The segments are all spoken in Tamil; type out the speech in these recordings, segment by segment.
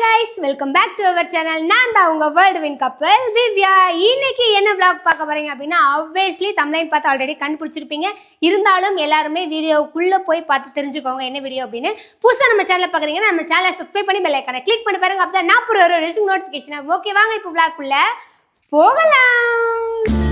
Hi guys welcome back to our channel நான் தான் உங்கள் வேர்ல்டு வின் கப்பல் திவ்யா இன்னைக்கு என்ன vlog பார்க்க போறீங்க அப்படின்னா ஆப்வியஸ்லி தமிழைன் பார்த்து ஆல்ரெடி கண்டுபிடிச்சிருப்பீங்க. இருந்தாலும் எல்லாருமே வீடியோக்குள்ளே போய் பார்த்து தெரிஞ்சுக்கோங்க என்ன வீடியோ அப்படின்னு. புதுசாக நம்ம சேனலை பார்க்குறீங்கன்னா நம்ம சேனலை சப்ஸ்கிரைப் பண்ணி பெல் ஐக்கானை கிளிக் பண்ணி பாருங்க. அப்போ நான் ஒரு ரிசிங் நோட்டிஃபிகேஷன் ஓகே வாங்க இப்போ vlogக்குள்ள போகலாம்.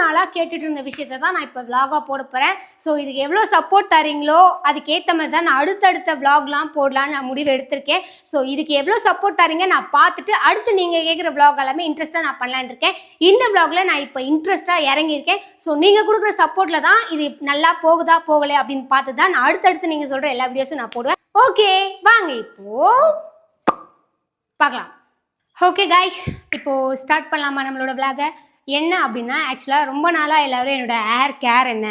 நாளாக கேட்டுட்டு இருந்த விஷயத்தை தான் நான் இப்போ விலாகாக போட போகிறேன் ஸோ இதுக்கு எவ்வளோ சப்போர்ட் தரீங்களோ அதுக்கேற்ற மாதிரி தான் நான் அடுத்தடுத்த விலாக்லாம் போடலான்னு நான் முடிவு எடுத்திருக்கேன். ஸோ இதுக்கு எவ்வளோ சப்போர்ட் தரீங்க நான் பார்த்துட்டு அடுத்து நீங்கள் கேட்குற விலாக் எல்லாமே இன்ட்ரெஸ்ட்டாக நான் பண்ணலான்னு இருக்கேன். இந்த விலாகில் நான் இப்போ இன்ட்ரெஸ்ட்டாக இறங்கியிருக்கேன். ஸோ நீங்கள் கொடுக்குற சப்போர்ட்டில் தான் இது நல்லா போகுதா போகலை அப்படின்னு பார்த்து தான் நான் அடுத்தடுத்து நீங்கள் சொல்கிற எல்லா வீடியோஸும் நான் போடுவேன். ஓகே வாங்க இப்போ பார்க்கலாம். ஓகே காய்ஸ் இப்போது ஸ்டார்ட் பண்ணலாமா நம்மளோட விலாகை என்ன அப்படின்னா ஆக்சுவலாக ரொம்ப நாளாக எல்லாரும் என்னோட ஹேர் கேர் என்ன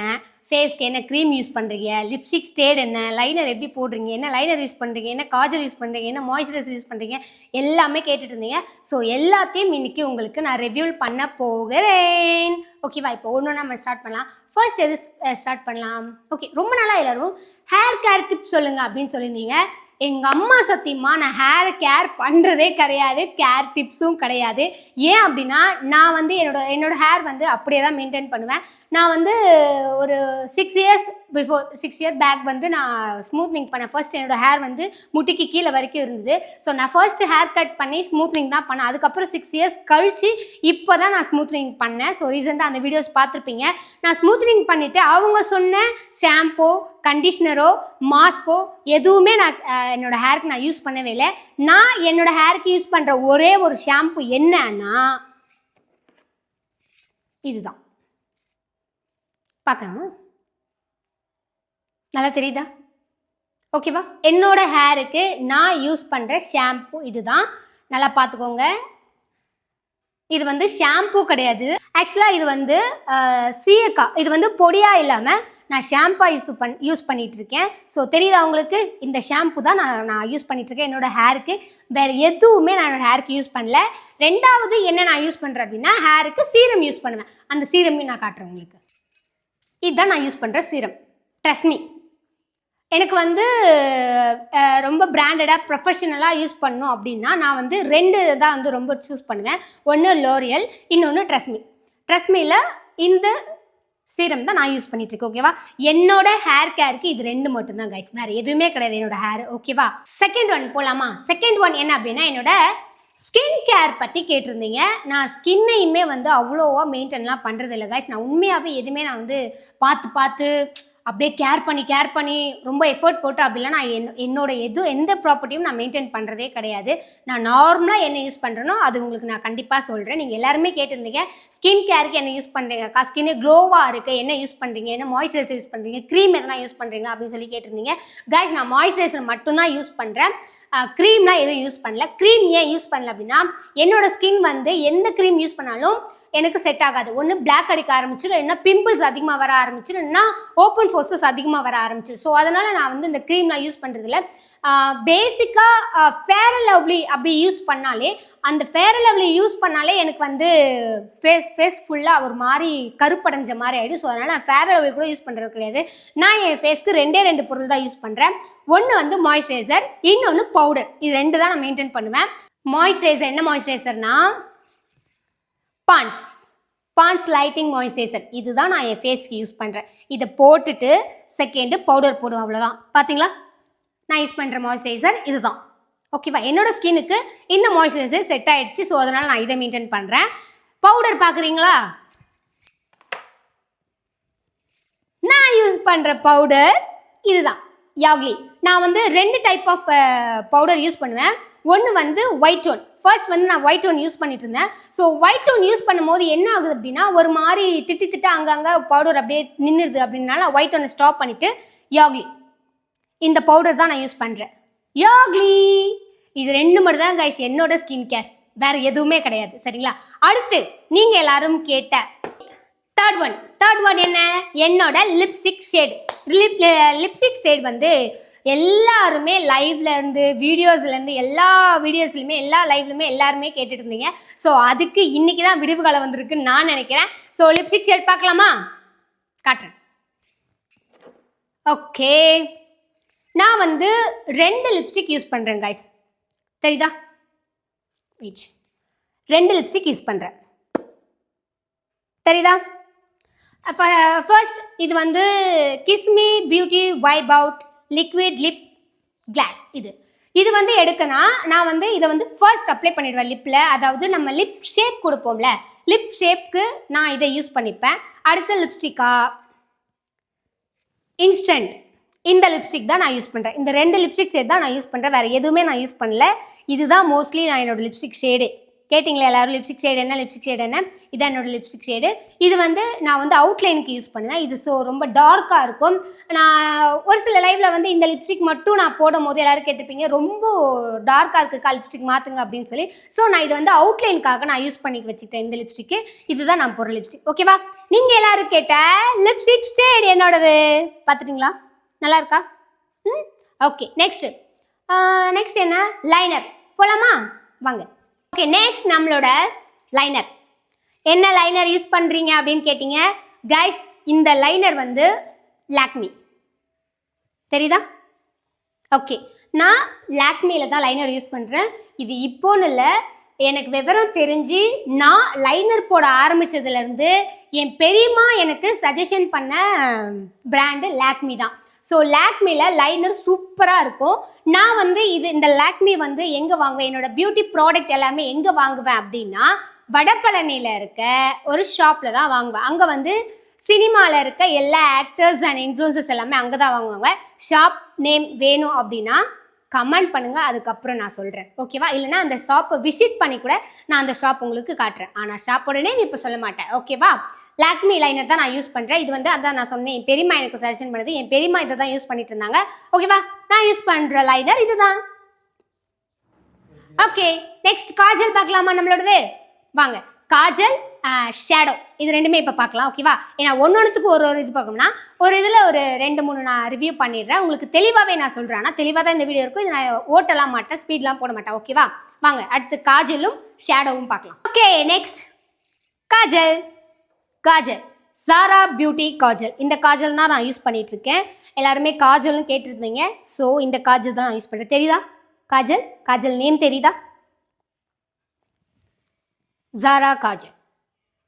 ஃபேஸ்க்கு என்ன க்ரீம் யூஸ் பண்ணுறீங்க லிப்ஸ்டிக் ஸ்டேட் என்ன லைனர் எப்படி போடுறீங்க என்ன லைனர் யூஸ் பண்ணுறீங்க என்ன காஜல் யூஸ் பண்ணுறீங்க என்ன மாய்ஸ்சரைசர் யூஸ் பண்ணுறீங்க எல்லாமே கேட்டுட்டு இருந்தீங்க. ஸோ எல்லாத்தையும் இன்றைக்கி உங்களுக்கு நான் ரிவ்யூல் பண்ண போகிறேன். ஓகேவா இப்போ ஒன்று நம்ம ஸ்டார்ட் பண்ணலாம். ஃபர்ஸ்ட் எது ஸ்டார்ட் பண்ணலாம்? ஓகே ரொம்ப நாளாக எல்லாரும் ஹேர் கேர் டிப்ஸ் சொல்லுங்கள் அப்படின்னு சொல்லியிருந்தீங்க. எங்கள் அம்மா சத்தியமாக நான் ஹேரை கேர் பண்ணுறதே கிடையாது கேர் டிப்ஸும் கிடையாது. ஏன் அப்படின்னா நான் வந்து என்னோட என்னோட ஹேர் வந்து அப்படியே தான் மெயின்டைன் பண்ணுவேன். நான் வந்து ஒரு six years before six year back வந்து நான் ஸ்மூத்னிங் பண்ணேன். ஃபர்ஸ்ட் என்னோட ஹேர் வந்து முட்டிக்கு கீழே வரைக்கும் இருந்தது. ஸோ நான் ஃபர்ஸ்ட் ஹேர் கட் பண்ணி ஸ்மூத்னிங் தான் பண்ணேன். அதுக்கப்புறம் சிக்ஸ் இயர்ஸ் கழித்து இப்போ தான் நான் ஸ்மூத்னிங் பண்ணேன். ஸோ ரீசெண்டாக அந்த வீடியோஸ் பார்த்துருப்பீங்க. நான் ஸ்மூத்னிங் பண்ணிவிட்டு அவங்க சொன்ன ஷாம்போ கண்டிஷ்னரோ மாஸ்கோ எதுவுமே நான் என்னோட ஹேருக்கு நான் யூஸ் பண்ணவே இல்லை. நான் என்னோட ஹேருக்கு யூஸ் பண்ணுற ஒரே ஒரு ஷாம்பு என்னன்னா இதுதான். பார்க்கலாம். நல்லா தெரியுதா? ஓகேவா? என்னோட ஹேருக்கு நான் யூஸ் பண்ணுற ஷாம்பு இதுதான். நல்லா பார்த்துக்கோங்க. இது வந்து ஷாம்பு கிடையாது. ஆக்சுவலாக இது வந்து சீயக்காய். இது வந்து பொடியாக இல்லாமல் நான் ஷாம்பா யூஸ் பண் யூஸ் பண்ணிகிட்ருக்கேன் இருக்கேன் ஸோ தெரியுதா உங்களுக்கு? இந்த ஷாம்பு தான் நான் நான் யூஸ் பண்ணிகிட்ருக்கேன் இருக்கேன் என்னோட ஹேருக்கு வேறு எதுவுமே நான் என்னோடய ஹேருக்கு யூஸ் பண்ணல. ரெண்டாவது என்ன நான் யூஸ் பண்ணுறேன் அப்படின்னா ஹேருக்கு சீரம் யூஸ் பண்ணுவேன். அந்த சீரமையும் நான் காட்டுறேன் உங்களுக்கு. இதுதான் நான் யூஸ் பண்ணுற சீரம் ட்ரஸ்மி எனக்கு வந்து ரொம்ப பிராண்டடாக ப்ரொஃபஷனலாக யூஸ் பண்ணணும் அப்படின்னா நான் வந்து ரெண்டு தான் வந்து ரொம்ப சூஸ் பண்ணுவேன். ஒன்று லோரியல் இன்னொன்று ட்ரெஸ்மி ட்ரெஸ்மியில் இந்த சீரம் தான் நான் யூஸ் பண்ணிட்டு இருக்கேன் ஓகேவா என்னோட ஹேர் கேருக்கு இது ரெண்டு மட்டும்தான் கைஸ் வேற எதுவுமே கிடையாது என்னோட ஹேர் ஓகேவா செகண்ட் ஒன் போகலாமா செகண்ட் ஒன் என்ன அப்படின்னா என்னோட ஸ்கின் கேர் பற்றி கேட்டிருந்தீங்க. நான் ஸ்கின்னையுமே வந்து அவ்வளோவா மெயின்டைன்லாம் பண்ணுறது இல்லை கைஸ் நான் உண்மையாகவே எதுவுமே நான் வந்து பார்த்து பார்த்து அப்படியே கேர் பண்ணி கேர் பண்ணி ரொம்ப எஃபர்ட் போட்டு அப்படிலாம் நான் என் என்னோட எது எந்த ப்ராப்பர்ட்டியும் நான் மெயின்டைன் பண்ணுறதே கிடையாது. நான் நார்மலாக என்ன யூஸ் பண்ணுறேனோ அது உங்களுக்கு நான் கண்டிப்பாக சொல்கிறேன் நீங்கள் எல்லாருமே கேட்டிருந்தீங்க ஸ்கின் கேருக்கு என்ன யூஸ் பண்ணுறீங்கக்கா ஸ்கின்னு க்ளோவாக இருக்குது என்ன யூஸ் பண்ணுறீங்க என்ன மாய்ஸ்சரைசர் யூஸ் பண்ணுறீங்க க்ரீம் எதனா யூஸ் பண்ணுறீங்க அப்படின்னு சொல்லி கேட்டிருந்தீங்க. கைஸ் நான் மாய்ஸ்சரைசர் மட்டும்தான் யூஸ் பண்ணுறேன் க்ரீம்லாம் எதுவும் யூஸ் பண்ணல. க்ரீம் ஏன் யூஸ் பண்ணல அப்படின்னா என்னோட ஸ்கின் வந்து எந்த க்ரீம் யூஸ் பண்ணாலும் எனக்கு செட் ஆகாது. ஒன்று பிளாக் அடிக்க ஆரம்பிச்சிடும் இல்லைன்னா பிம்பிள்ஸ் அதிகமாக வர ஆரம்பிச்சிடும் இல்லைன்னா ஓப்பன் ஃபோர்ஸஸ் அதிகமாக வர ஆரம்பிச்சிடும் ஸோ அதனால் நான் வந்து இந்த க்ரீம்லாம் யூஸ் பண்ணுறதில்ல பேசிக்காக ஃபேர் அண்ட் லவ்லி அப்படி யூஸ் பண்ணாலே அந்த ஃபேர் அண்ட் லவ்லி யூஸ் பண்ணாலே எனக்கு வந்து ஃபேஸ் ஃபேஸ் ஃபுல்லாக ஒரு மாதிரி கருப்படைஞ்ச மாதிரி ஆகிடும் ஸோ அதனால் நான் ஃபேர் லவ்லி கூட யூஸ் பண்ணுறது கிடையாது. நான் என் ஃபேஸ்க்கு ரெண்டே ரெண்டு பொருள் தான் யூஸ் பண்ணுறேன் ஒன்று வந்து மாய்ஸ்சரைசர் இன்னொன்று பவுடர் இது ரெண்டு தான் நான் மெயின்டைன் பண்ணுவேன். மாய்ஸ்சரைசர் என்ன மாய்ஸ்சரைசர்னா பான்ஸ் பான்ஸ் லைட்டிங் மாய்ஸ்சரைசர் இதுதான் நான் என் ஃபேஸ்க்கு யூஸ் பண்ணுறேன் இதை போட்டுட்டு செகண்டு பவுடர் போடுவேன் அவ்வளோதான் பார்த்தீங்களா நான் யூஸ் பண்ணுற மாய்ஸ்சரைசர் இதுதான். ஓகேவா என்னோட ஸ்கின்னுக்கு இந்த மாய்ஸ்சரைசர் செட் ஆயிடுச்சு. ஸோ அதனால் நான் இதை மெயின்டைன் பண்ணுறேன் பவுடர் பார்க்குறீங்களா நான் யூஸ் பண்ணுற பவுடர் இதுதான். யாக்லி நான் வந்து ரெண்டு டைப் ஆஃப் பவுடர் யூஸ் பண்ணுவேன். ஒன்று வந்து ஒயிட் டோன் ஃபர்ஸ்ட் வந்து நான் ஒயிட் டோன் யூஸ் பண்ணிட்டு இருந்தேன். ஸோ ஒயிட் டோன் யூஸ் பண்ணும்போது என்ன ஆகுது அப்படின்னா ஒரு மாதிரி திட்டி திட்டு அங்கங்கே பவுடர் அப்படியே நின்றுது அப்படின்னால ஒயிட் டோனை ஸ்டாப் பண்ணிவிட்டு யாக்லி இந்த பவுடர் தான் நான் யூஸ் பண்ணுறேன் யாக்லி இது ரெண்டு மட்டும் தான் கைஸ் என்னோட ஸ்கின் கேர் வேற எதுவுமே கிடையாது சரிங்களா? அடுத்து நீங்க எல்லாரும் கேட்ட தேர்ட் ஒன் தேர்ட் ஒன் என்ன? என்னோட lipstick shade lip lipstick shade வந்து எல்லாருமே லைவ்லேருந்து வீடியோஸ்லேருந்து எல்லா வீடியோஸ்லையுமே எல்லா லைவ்லையுமே எல்லாருமே கேட்டுட்டு இருந்தீங்க. ஸோ அதுக்கு இன்னைக்கு தான் விடுவு காலம் வந்திருக்குன்னு நான் நினைக்கிறேன். ஸோ லிப்ஸ்டிக் ஷேட் பார்க்கலாமா? காட்டுறேன். ஓகே நான் வந்து ரெண்டு லிப்ஸ்டிக் யூஸ் பண்ணுறேன் கைஸ் தெரியுதா? வெயிட் ரெண்டு லிப்ஸ்டிக் யூஸ் பண்ணுறேன் தெரியுதா? ஃபர்ஸ்ட் இது வந்து kiss me beauty vibe out liquid lip gloss இது. இது வந்து எடுக்கனா நான் வந்து இதை வந்து ஃபர்ஸ்ட் அப்ளை பண்ணிடுவேன் லிப்பில் அதாவது நம்ம லிப் ஷேப் கொடுப்போம்ல. லிப் ஷேப்க்கு நான் இதை யூஸ் பண்ணிப்பேன். அடுத்த லிப்ஸ்டிக்கா இன்ஸ்டன்ட் இந்த லிப்ஸ்டிக் தான் நான் யூஸ் பண்ணுறேன் இந்த ரெண்டு லிப்ஸ்டிக் ஷேட் தான் நான் யூஸ் பண்ணுறேன் வேறு எதுவுமே நான் யூஸ் பண்ணல. இதுதான் மோஸ்ட்லி நான் என்னோட லிப்ஸ்டிக் ஷேடே கேட்டிங்களா எல்லாரும்? லிப்ஸ்டிக் ஷேடு என்ன? லிப்ஸ்டிக் ஷேடு என்ன? இதான் என்னோடய லிப்ஸ்டிக் ஷேடு இது வந்து நான் வந்து அவுட்லைனுக்கு யூஸ் பண்ணுவேன். இது ஸோ ரொம்ப டார்க்காக இருக்கும். நான் ஒரு சில லைவில் வந்து இந்த லிப்ஸ்டிக் மட்டும் நான் போடும் போது எல்லோரும் கேட்டுப்பீங்க ரொம்ப டார்க்காக இருக்குக்கா லிப்ஸ்டிக் மாற்றுங்க அப்படின்னு சொல்லி. ஸோ நான் இது வந்து அவுட்லைனுக்காக நான் யூஸ் பண்ணி வச்சுக்கிட்டேன் இந்த லிப்ஸ்டிக்கு இதுதான் நான் போடுற லிப்ஸ்டிக் ஓகேவா நீங்கள் எல்லாரும் கேட்ட லிப்ஸ்டிக் ஷேட் என்னோடது? பார்த்துட்டிங்களா? நல்லா இருக்கா? ம்? ஓகே நெக்ஸ்ட்டு நெக்ஸ்ட் என்ன? லைனர் போகலாமா வாங்க. ஓகே நெக்ஸ்ட் நம்மளோட லைனர் என்ன லைனர் யூஸ் பண்ணுறீங்க அப்படின்னு கேட்டிங்க. கைஸ் இந்த லைனர் வந்து லாக்மி தெரியுதா? ஓகே நான் லாக்மியில் தான் லைனர் யூஸ் பண்ணுறேன் இது இப்போன்னு இல்லை எனக்கு விவரம் தெரிஞ்சு நான் லைனர் போட ஆரம்பிச்சதுலேருந்து என் பெரியம்மா எனக்கு சஜஷன் பண்ண பிராண்டு லாக்மி தான். ஸோ லேக்மியில் லைனர் சூப்பராக இருக்கும். நான் வந்து இது இந்த லேக்மி வந்து எங்கே வாங்குவேன்? என்னோட பியூட்டி ப்ராடக்ட் எல்லாமே எங்கே வாங்குவேன் அப்படின்னா வடபழனியில் இருக்க ஒரு ஷாப்பில் தான் வாங்குவேன். அங்கே வந்து சினிமாவில் இருக்க எல்லா ஆக்டர்ஸ் அண்ட் இன்ஃப்ளூன்சர்ஸ் எல்லாமே அங்கே தான் வாங்குவாங்க. ஷாப் நேம் வேணும் அப்படின்னா கமெண்ட் பண்ணுங்கள் அதுக்கப்புறம் நான் சொல்கிறேன் ஓகேவா இல்லைனா அந்த ஷாப்பை விசிட் பண்ணி கூட நான் அந்த ஷாப் உங்களுக்கு காட்டுறேன். ஆனால் ஷாப்போட நேம் இப்போ சொல்ல மாட்டேன். ஓகேவா லாக்மி லைனர் தான் நான் யூஸ் பண்ணுறேன் இது வந்து அதான் நான் சொன்னேன். என் பெரியம்மா எனக்கு சஜஷன் பண்ணுது. என் பெரியம்மா இதை தான் யூஸ் பண்ணிட்டு இருந்தாங்க. ஓகேவா நான் யூஸ் பண்ணுற லைனர் இதுதான். ஓகே நெக்ஸ்ட் காஜல் பார்க்கலாமா நம்மளோடது? வாங்க. காஜல் ஷேடோ இது ரெண்டுமே இப்போ பார்க்கலாம். ஓகேவா ஏன்னா ஒன்று ஒன்றுத்துக்கு ஒரு ஒரு இது பார்க்கணும்னா ஒரு இதில் ஒரு ரெண்டு மூணு நான் ரிவ்யூ பண்ணிடுறேன். உங்களுக்கு தெளிவாகவே நான் சொல்கிறேன் ஆனால் தெளிவாக தான் இந்த வீடியோ இருக்கும். இது நான் ஓட்டலாம் மாட்டேன். ஸ்பீட்லாம் போட மாட்டேன். ஓகேவா வாங்க அடுத்து காஜலும் ஷேடோவும் பார்க்கலாம். Okay next kajal. காஜல். சாரா பியூட்டி காஜல். இந்த காஜல் தான் நான் யூஸ் பண்ணிட்டு இருக்கேன் எல்லாருமே காஜல்னு கேட்டிருந்தீங்க. ஸோ இந்த காஜல் தான் நான் யூஸ் பண்ணுறேன் தெரியுதா? காஜல்? காஜல் நேம் தெரியுதா? Zara kajal.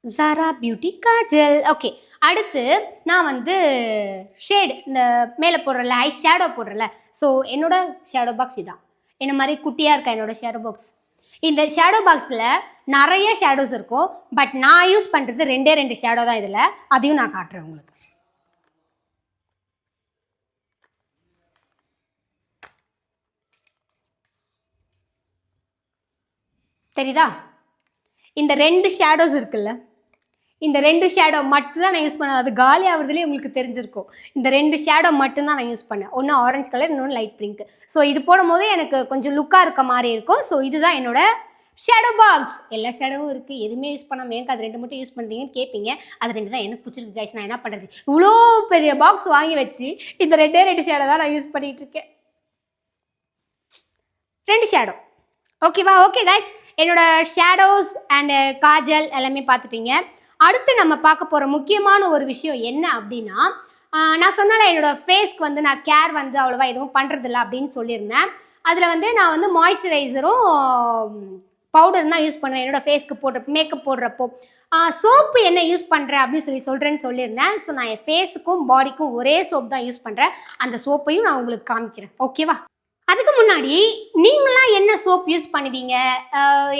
Zara beauty kajal. Okay அடுத்து நான் வந்து ஷேடு இந்த மேலே போடுறல ஐ ஷேடோ போடுறல ஸோ என்னோட ஷேடோ பாக்ஸ் இதான். என்ன மாதிரி குட்டியாக இருக்கா என்னோட ஷேடோ பாக்ஸ் இந்த ஷேடோ பாக்ஸில் நிறைய ஷேடோஸ் இருக்கும். பட் நான் யூஸ் பண்ணுறது ரெண்டே ரெண்டு ஷேடோ தான் இதில். அதையும் நான் காட்டுறேன் உங்களுக்கு. தெரியுதா? இந்த ரெண்டு ஷேடோஸ் இருக்குல்ல. இந்த ரெண்டு ஷேடோ மட்டும்தான் நான் யூஸ் பண்ணேன். அது காலி ஆகுறதுலேயே உங்களுக்கு தெரிஞ்சிருக்கும். இந்த ரெண்டு ஷேடோ மட்டும்தான் நான் யூஸ் பண்ணேன். ஒன்று ஆரஞ்சு கலர் இன்னொன்று லைட் பிங்க் ஸோ இது போடும் போது எனக்கு கொஞ்சம் லுக்காக இருக்க மாதிரி இருக்கும். ஸோ இதுதான் என்னோட ஷேடோ பாக்ஸ் எல்லா ஷேடோவும் இருக்குது எதுவுமே யூஸ் பண்ணாமல் எனக்கு அது ரெண்டு மட்டும் யூஸ் பண்ணுறீங்கன்னு கேட்பீங்க அது ரெண்டு தான் எனக்கு பிடிச்சிருக்கு கைஸ் நான் என்ன பண்ணுறது இவ்வளோ பெரிய பாக்ஸ் வாங்கி வச்சு இந்த ரெண்டே ரெண்டு ஷேடோ தான் நான் யூஸ் பண்ணிகிட்டு இருக்கேன். ரெண்டு ஷேடோ ஓகேவா ஓகே கைஸ் என்னோட ஷேடோஸ் அண்டு காஜல் எல்லாமே பார்த்துட்டீங்க. அடுத்து நம்ம பார்க்க போகிற முக்கியமான ஒரு விஷயம் என்ன அப்படின்னா நான் சொன்னால என்னோட ஃபேஸ்க்கு வந்து நான் கேர் வந்து அவ்வளோவா எதுவும் பண்ணுறதில்ல அப்படின்னு சொல்லியிருந்தேன். அதில் வந்து நான் வந்து மாய்ஸ்சரைசரும் பவுடர் தான் யூஸ் பண்ணுவேன். என்னோட ஃபேஸ்க்கு போடுற மேக்கப் போடுறப்போ. சோப்பு என்ன யூஸ் பண்ணுறேன் அப்படின்னு சொல்லி சொல்கிறேன்னு சொல்லியிருந்தேன். ஸோ நான் என் ஃபேஸுக்கும் பாடிக்கும் ஒரே சோப் தான் யூஸ் பண்ணுறேன் அந்த சோப்பையும் நான் உங்களுக்கு காமிக்கிறேன். ஓகேவா அதுக்கு முன்னாடி நீங்களாம் என்ன சோப் யூஸ் பண்ணுவீங்க?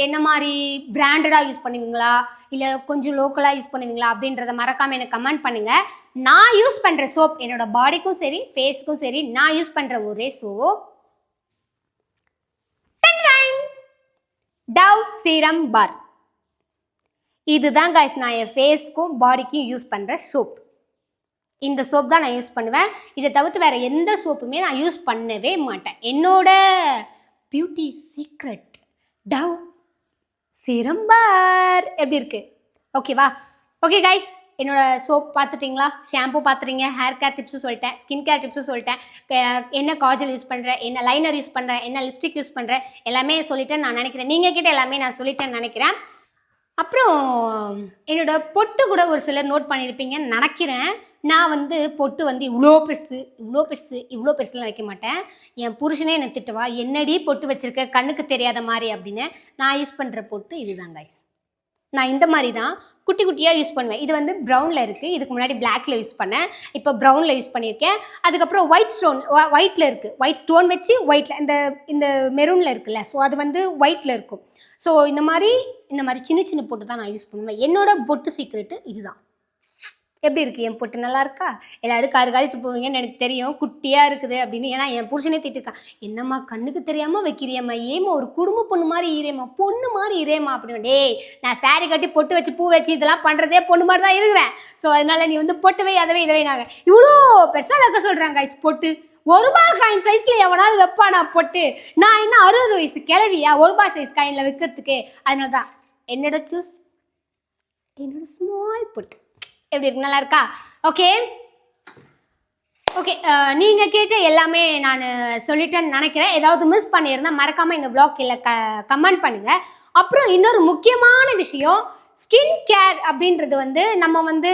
என்ன மாதிரி பிராண்டடாக யூஸ் பண்ணுவீங்களா? இல்லை கொஞ்சம் லோக்கலாக யூஸ் பண்ணுவீங்களா? அப்படின்றத மறக்காமல் எனக்கு கமெண்ட் பண்ணுங்கள் நான் யூஸ் பண்ணுற சோப் என்னோட பாடிக்கும் சரி ஃபேஸ்க்கும் சரி நான் யூஸ் பண்ணுற ஒரே சோப் டவ் சீரம் பார் இதுதான் காய்ஸ் நான் என் ஃபேஸ்க்கும் பாடிக்கும் யூஸ் பண்ணுற சோப் இந்த சோப் தான் நான் யூஸ் பண்ணுவேன். இதை தவிர்த்து வேறு எந்த சோப்புமே நான் யூஸ் பண்ணவே மாட்டேன். என்னோட பியூட்டி சீக்ரெட் டவ் சிரம்பார் எப்படி இருக்குது ஓகேவா ஓகே கைஸ் என்னோட சோப் பார்த்துட்டிங்களா? ஷாம்பு பார்த்துட்டீங்க ஹேர் கேர் டிப்ஸும் சொல்லிட்டேன் ஸ்கின் கேர் டிப்ஸும் சொல்லிட்டேன். என்ன காஜல் யூஸ் பண்ணுறேன் என்ன லைனர் யூஸ் பண்ணுறேன் என்ன லிப்ஸ்டிக் யூஸ் பண்ணுறேன் எல்லாமே சொல்லிட்டேன் நான் நினைக்கிறேன். நீங்கள் கிட்ட எல்லாமே நான் சொல்லிட்டேன்னு நினைக்கிறேன். அப்புறம் என்னோட பொட்டு கூட ஒரு சிலர் நோட் பண்ணியிருப்பீங்கன்னு நினைக்கிறேன். நான் வந்து பொட்டு வந்து இவ்வளோ பெருசு இவ்வளோ பெருசு இவ்வளோ பெருசுலாம் வைக்க மாட்டேன். என் புருஷனே என்னை திட்டுவா என்னடி பொட்டு வச்சிருக்க? கண்ணுக்கு தெரியாத மாதிரி அப்படின்னு நான் யூஸ் பண்ணுற பொட்டு இதுதான் கைஸ் நான் இந்த மாதிரி தான் குட்டி குட்டியாக யூஸ் பண்ணுவேன். இது வந்து ப்ரௌனில் இருக்குது இதுக்கு முன்னாடி பிளாக்ல யூஸ் பண்ணேன். இப்போ ப்ரௌனில் யூஸ் பண்ணியிருக்கேன். அதுக்கப்புறம் ஒயிட் ஸ்டோன் ஒயிட்டில் இருக்குது ஒயிட் ஸ்டோன் வச்சு ஒயிட்டில் இந்த இந்த மெரூனில் இருக்குல்ல ஸோ அது வந்து ஒயிட்டில் இருக்கும். ஸோ இந்த மாதிரி இந்த மாதிரி சின்ன சின்ன பொட்டு தான் நான் யூஸ் பண்ணுவேன். என்னோட பொட்டு சீக்ரெட்டு இதுதான் எப்படி இருக்குது என் பொட்டு நல்லா இருக்கா? எல்லாரும் காரு காரி துப்புவீங்கன்னு எனக்கு தெரியும். குட்டியாக இருக்குது அப்படின்னு. ஏன்னா என் புருஷனே திட்டிருக்கான் என்னம்மா கண்ணுக்கு தெரியாமல் வைக்கிறியம்மா ஏம்மா ஒரு குடும்ப பொண்ணு மாதிரி ஈரேம்மா. பொண்ணு மாதிரி ஈரேம்மா அப்படின்னு. டேய் நான் சாரி கட்டி பொட்டு வச்சு பூ வச்சு இதெல்லாம் பண்ணுறதே பொண்ணு மாதிரி தான் இருக்கிறேன். ஸோ அதனால நீ வந்து பொட்டுவை அதவே இதவே நாங்கள் இவ்வளோ பெருசாக வைக்க சொல்கிறாங்க ஐஸ் பொட்டு. ஒரு ரூபாய் காயின் சைஸ்ல எவனாவது வைப்பானா பொட்டு? நான் என்ன அறுபது வயசு கிளவியா ஒரு ரூபாய் சைஸ் காயின்ல வைக்கிறதுக்கு. அதனால தான் என்னோட சூஸ் என்னோட ஸ்மால் பொட்டு. எப்படி இருக்கு? நல்லா இருக்கா? ஓகே ஓகே நீங்கள் கேட்ட எல்லாமே நான் சொல்லிட்டேன்னு நினைக்கிறேன். ஏதாவது மிஸ் பண்ணியிருந்தா மறக்காமல் இந்த ப்ளாக் இல்லை க கமெண்ட் பண்ணுங்கள் அப்புறம் இன்னொரு முக்கியமான விஷயம் ஸ்கின் கேர் அப்படின்றது வந்து நம்ம வந்து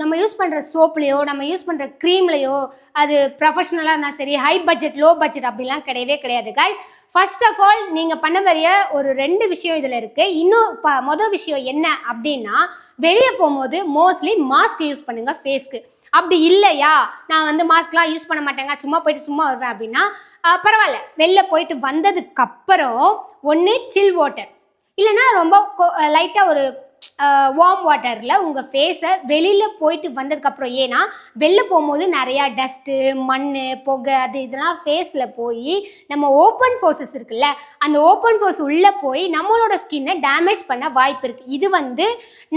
நம்ம யூஸ் பண்ணுற சோப்லேயோ நம்ம யூஸ் பண்ணுற க்ரீம்லேயோ அது ப்ரொஃபஷ்னலாக இருந்தால் சரி ஹை பட்ஜெட் லோ பட்ஜெட் அப்படிலாம் கிடையவே கிடையாது. காய்ஸ் ஃபர்ஸ்ட் ஆஃப் ஆல் நீங்கள் பண்ண வரைய ஒரு ரெண்டு விஷயம் இதில் இருக்குது இன்னும் ப மொதல் விஷயம் என்ன அப்படின்னா வெளியே போகும்போது மோஸ்ட்லி மாஸ்க் யூஸ் பண்ணுங்கள் ஃபேஸ்க்கு அப்படி இல்லையா? நான் வந்து மாஸ்க்லாம் யூஸ் பண்ண மாட்டேங்க சும்மா போயிட்டு சும்மா வருவேன் அப்படின்னா பரவாயில்ல. வெளில போயிட்டு வந்ததுக்கப்புறம் ஒன்று சில் வாட்டர் இல்லைன்னா ரொம்ப லைட்டாக ஒரு வார்ம் வாட்டரில் உங்கள் ஃபேஸை வெளியில் போயிட்டு வந்ததுக்கப்புறம் ஏன்னா வெளில போகும்போது நிறையா டஸ்ட்டு மண் புகை அது இதெல்லாம் ஃபேஸில் போய் நம்ம ஓப்பன் ஃபோர்ஸஸ் இருக்குல்ல அந்த ஓப்பன் ஃபோர்ஸ் உள்ளே போய் நம்மளோட ஸ்கின்னை டேமேஜ் பண்ண வாய்ப்பு இருக்குது இது வந்து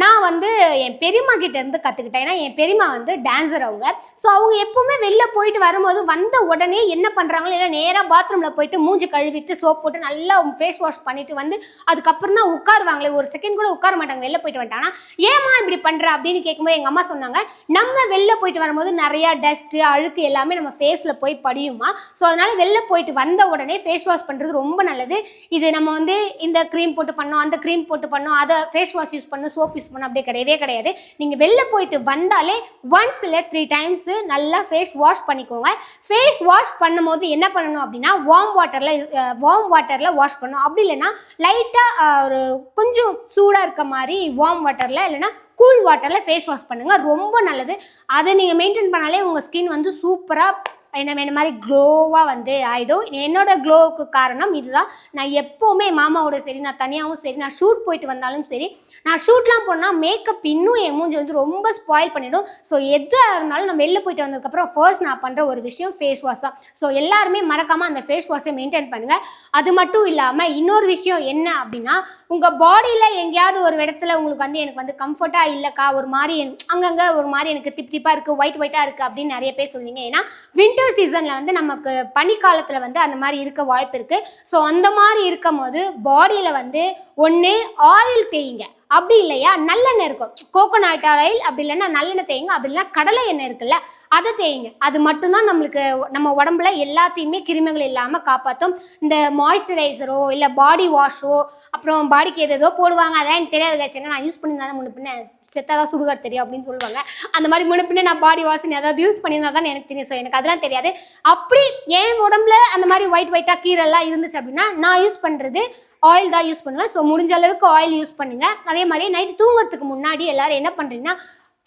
நான் வந்து என் பெரியம்மா கிட்டேருந்து கற்றுக்கிட்டேன் ஏன்னா என் பெரியம்மா வந்து டான்ஸர் அவங்க. ஸோ அவங்க எப்போவுமே வெளில போயிட்டு வரும்போது வந்த உடனே என்ன பண்ணுறாங்களோ இல்லை நேராக பாத்ரூமில் போயிட்டு மூஞ்சி கழுவிட்டு சோப் போட்டு நல்லா ஃபேஸ் வாஷ் பண்ணிவிட்டு வந்து அதுக்கப்புறம் தான் உட்காருவாங்களே ஒரு செகண்ட் கூட உட்கார மாட்டாங்க. வெளில போயிட்டு வந்துட்டாங்கன்னா ஏமா இப்படி பண்ற? அப்படின்னு கேட்கும்போது எங்க அம்மா சொன்னாங்க நம்ம வெளில போயிட்டு வரும்போது நிறைய டஸ்ட்டு அழுக்கு எல்லாமே நம்ம ஃபேஸ்ல போய் படியுமா ஸோ அதனால வெளில போயிட்டு வந்த உடனே ஃபேஸ் வாஷ் பண்றது ரொம்ப நல்லது. இது நம்ம வந்து இந்த க்ரீம் போட்டு பண்ணோம் அந்த க்ரீம் போட்டு பண்ணோம் அதை ஃபேஸ் வாஷ் யூஸ் பண்ணும் சோப் யூஸ் பண்ணும் அப்படியே கிடையவே கிடையாது. நீங்கள் வெளில போயிட்டு வந்தாலே ஒன்ஸ் இல்லை த்ரீ டைம்ஸ் நல்லா ஃபேஸ் வாஷ் பண்ணிக்கோங்க. ஃபேஸ் வாஷ் பண்ணும்போது என்ன பண்ணணும் அப்படின்னா வார்ம் வாட்டரில் வார்ம் வாட்டரில் வாஷ் பண்ணணும். அப்படி இல்லைன்னா லைட்டாக ஒரு கொஞ்சம் சூடாக இருக்க மாதிரி வார்ம் வாட்டரில் இல்லைனா கூல் வாட்டரில் ஃபேஸ் வாஷ் பண்ணுங்கள் ரொம்ப நல்லது. அதை நீங்கள் மெயின்டைன் பண்ணாலே உங்கள் ஸ்கின் வந்து சூப்பராக என்ன என்ன மாதிரி க்ளோவாக வந்து ஆகிடும் என்னோட க்ளோவுக்கு காரணம் இதுதான். நான் எப்போவுமே மாமாவோட சரி நான் தனியாகவும் சரி நான் ஷூட் போயிட்டு வந்தாலும் சரி நான் ஷூட்லாம் போனால் மேக்கப் இன்னும் என் மூஞ்சி வந்து ரொம்ப ஸ்பாயில் பண்ணிவிடும் ஸோ எதாக இருந்தாலும் நான் வெளில போயிட்டு வந்ததுக்கப்புறம் ஃபர்ஸ்ட் நான் பண்ணுற ஒரு விஷயம் ஃபேஸ் வாஷ் தான். ஸோ எல்லாருமே மறக்காமல் அந்த ஃபேஸ் வாஷை மெயின்டைன் பண்ணுங்கள் அது மட்டும் இல்லாமல் இன்னொரு விஷயம் என்ன அப்படின்னா உங்கள் பாடியில் எங்கேயாவது ஒரு இடத்துல உங்களுக்கு வந்து எனக்கு வந்து கம்ஃபர்ட்டாக இல்லைக்கா ஒரு மாதிரி அங்கங்கே ஒரு மாதிரி எனக்கு திப் திப்பாக இருக்குது ஒயிட் ஒயிட்டாக இருக்குது அப்படின்னு நிறைய பேர் சொல்லுவீங்க. ஏன்னா வின்டர் சீசனில் வந்து நமக்கு பனிக்காலத்தில் வந்து அந்த மாதிரி இருக்க வாய்ப்பு இருக்குது ஸோ அந்த மாதிரி இருக்கும் போது பாடியில் வந்து ஒன்று ஆயில் தேய்ங்க. அப்படி இல்லையா? நல்லெண்ணெய் இருக்கும். கோகோனட் ஆயில் அப்படி இல்லைன்னா நல்லெண்ணெய் தேய்ங்க. அப்படி இல்லைன்னா கடலை எண்ணெய் இருக்குல்ல அதை தேய்ங்க. அது மட்டும்தான் நம்மளுக்கு நம்ம உடம்புல எல்லாத்தையுமே கிருமிகள் இல்லாமல் காப்பாற்றும் இந்த மாய்ஸ்சரைசரோ இல்லை பாடி வாஷோ அப்புறம் பாடிக்கு எது ஏதோ போடுவாங்க. அதெல்லாம் எனக்கு தெரியாது guys. ஏன்னா நான் யூஸ் பண்ணியிருந்தா முன்ன பின்ன செத்தாக சுடுகாடு தெரியும் அப்படின்னு சொல்லுவாங்க. அந்த மாதிரி முன்ன பின்ன நான் பாடி வாஷ் ஏதாவது யூஸ் பண்ணியிருந்தா தான் எனக்கு தெரியும். ஸோ எனக்கு அதெல்லாம் தெரியாது. அப்படி என் உடம்புல அந்த மாதிரி ஒயிட் ஒயிட்டாக கீரெல்லாம் இருந்துச்சு அப்படின்னா நான் யூஸ் பண்ணுறது ஆயில் தான் யூஸ் பண்ணுவேன். ஸோ முடிஞ்ச அளவுக்கு ஆயில் யூஸ் பண்ணுங்கள் அதே மாதிரி நைட்டு தூங்குறதுக்கு முன்னாடி எல்லோரும் என்ன பண்ணுறீங்கன்னா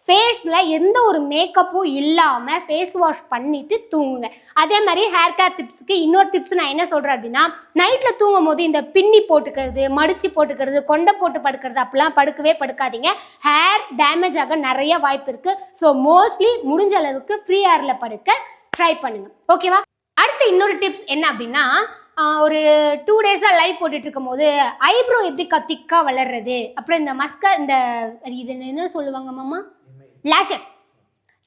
ஃபேஸில் எந்த ஒரு மேக்கப்பும் இல்லாமல் ஃபேஸ் வாஷ் பண்ணிவிட்டு தூங்குங்க. அதே மாதிரி ஹேர் கேர் டிப்ஸுக்கு இன்னொரு டிப்ஸ் நான் என்ன சொல்கிறேன் அப்படின்னா நைட்டில் தூங்கும் போது இந்த பின்னி போட்டுக்கிறது மடிச்சு போட்டுக்கிறது கொண்டை போட்டு படுக்கிறது அப்படிலாம் படுக்கவே படுக்காதீங்க. ஹேர் டேமேஜ் ஆக நிறைய வாய்ப்பு இருக்குது ஸோ மோஸ்ட்லி முடிஞ்ச அளவுக்கு ஃப்ரீ ஹேரில் படுக்க ட்ரை பண்ணுங்கள் ஓகேவா அடுத்து இன்னொரு டிப்ஸ் என்ன அப்படின்னா ஒரு டூ டேஸாக லைவ் போட்டுட்டு இருக்கும்போது ஐப்ரோ எப்படி கத்திக்காக வளர்றது? அப்புறம் இந்த மஸ்கர் இந்த இது என்ன சொல்லுவாங்க மாமா? லேஷஸ்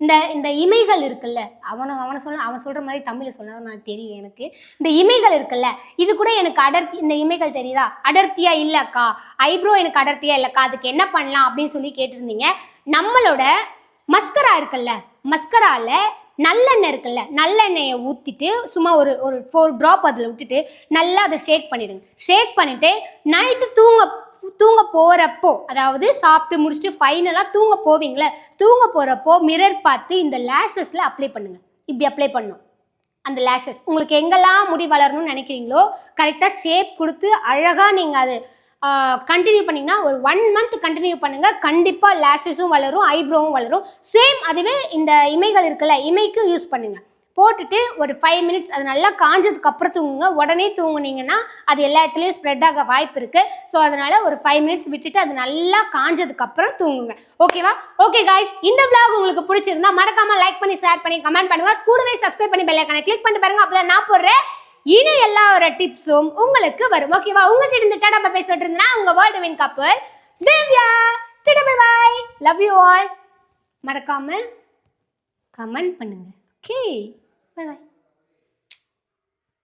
இந்த இந்த இமைகள் இருக்குல்ல அவனை அவனை சொல்ல அவன் சொல்கிற மாதிரி தமிழில் சொன்னா நான் தெரியும் எனக்கு. இந்த இமைகள் இருக்குல்ல இது கூட எனக்கு அடர்த்தி இந்த இமைகள் தெரியுதா? அடர்த்தியா இல்லைக்கா. ஐப்ரோ எனக்கு அடர்த்தியா இல்லைக்கா. அதுக்கு என்ன பண்ணலாம் அப்படின்னு சொல்லி கேட்டிருந்தீங்க. நம்மளோட மஸ்கரா இருக்குல்ல மஸ்கரால நல்லெண்ணெய் இருக்குல்ல நல்லெண்ணெயை ஊற்றிட்டு சும்மா ஒரு ஒரு ஃபோர் ட்ராப் அதில் விட்டுட்டு நல்லா அதை ஷேக் பண்ணிடுங்க. ஷேக் பண்ணிட்டு நைட்டு தூங்க தூங்க போகிறப்போ அதாவது சாப்பிட்டு முடிச்சுட்டு ஃபைனலாக தூங்க போவீங்களே தூங்க போகிறப்போ மிரர் பார்த்து இந்த லேஷஸில் அப்ளை பண்ணுங்க. இப்படி அப்ளை பண்ணும். அந்த லேஷஸ் உங்களுக்கு எங்கெல்லாம் முடி வளரணும்னு நினைக்கிறீங்களோ கரெக்டாக ஷேப் கொடுத்து அழகாக நீங்கள் அது கண்டினியூ பண்ணிங்கன்னா ஒரு ஒன் மந்த் கண்டினியூ பண்ணுங்கள் கண்டிப்பாக லேஷஸும் வளரும் ஐப்ரோவும் வளரும். சேம் அதுவே இந்த இமைகள் இருக்குல்ல இமைக்கும் யூஸ் பண்ணுங்கள் போட்டுட்டு ஒரு ஃபைவ் மினிட்ஸ் அது நல்லா காஞ்சதுக்கு அப்புறம் தூங்குங்க. உடனே தூங்குனீங்கன்னா அது எல்லா இடத்துலையும் ஸ்ப்ரெட் ஆக வாய்ப்பு இருக்கு. ஸோ அதனால ஒரு ஃபைவ் மினிட்ஸ் விட்டுட்டு அது நல்லா காஞ்சதுக்கு அப்புறம் தூங்குங்க. ஓகேவா ஓகே காய்ஸ் இந்த விளாக் உங்களுக்கு பிடிச்சிருந்தா மறக்காம லைக் பண்ணி ஷேர் பண்ணி கமெண்ட் பண்ணுங்க. கூடவே சப்ஸ்கிரைப் பண்ணி பெல் ஐக்கானை கிளிக் பண்ணி பாருங்க. அப்போ நான் போடுறேன் இனி எல்லா ஒரு டிப்ஸும் உங்களுக்கு வரும். ஓகேவா உங்ககிட்ட இருந்து டாடா பை பேசிட்டு இருந்தா உங்க வேர்ல்டு வின் கப்பல் Divya! Tata bye bye love you all மறக்காம கமெண்ட் பண்ணுங்க. Okay bye bye